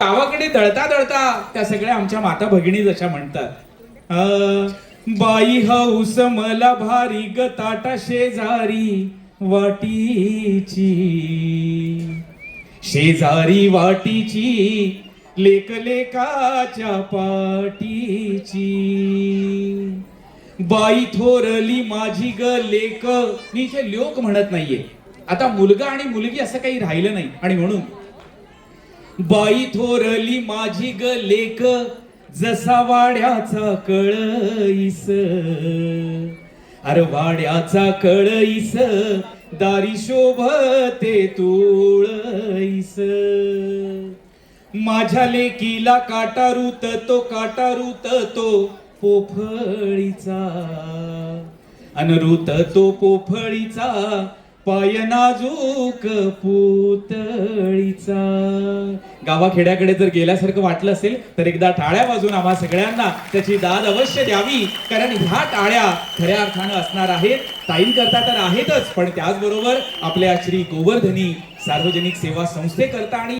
गावाकडे दळता दळता त्या सगळ्या आमच्या माता भगिनी जशा म्हणतात. बाई हौस मला भारी ग ताटा शेजारी वाटीची. शेजारी वाटीची लेक लेकाच्या पाटीची. बाई थोरली माझी ग लेक मी हे लोक म्हणत नाहीये. आता मुलगा आणि मुलगी असं काही राहिलं नाही. आणि म्हणून बाई थोरली माझी ग लेक जसा वाड्याचा कळईस अरे वाड्याचा कळईस दारी शोभते तुळईस माझ्या लेकीला काटारूत तो काटारूत तो पोफळीचा. अनरुत तो पोफळीचा पाय नाजूक पुतळीचा. गावाखेड्याकडे जर गेल्यासारखं वाटलं असेल तर एकदा टाळ्या वाजून आम्हा सगळ्यांना त्याची दाद अवश्य द्यावी. कारण ह्या टाळ्या खऱ्या अर्थानं असणार आहेत. ताईन करता तर आहेतच पण त्याचबरोबर आपल्या श्री गोवर्धनी सार्वजनिक सेवा संस्थेकरता आणि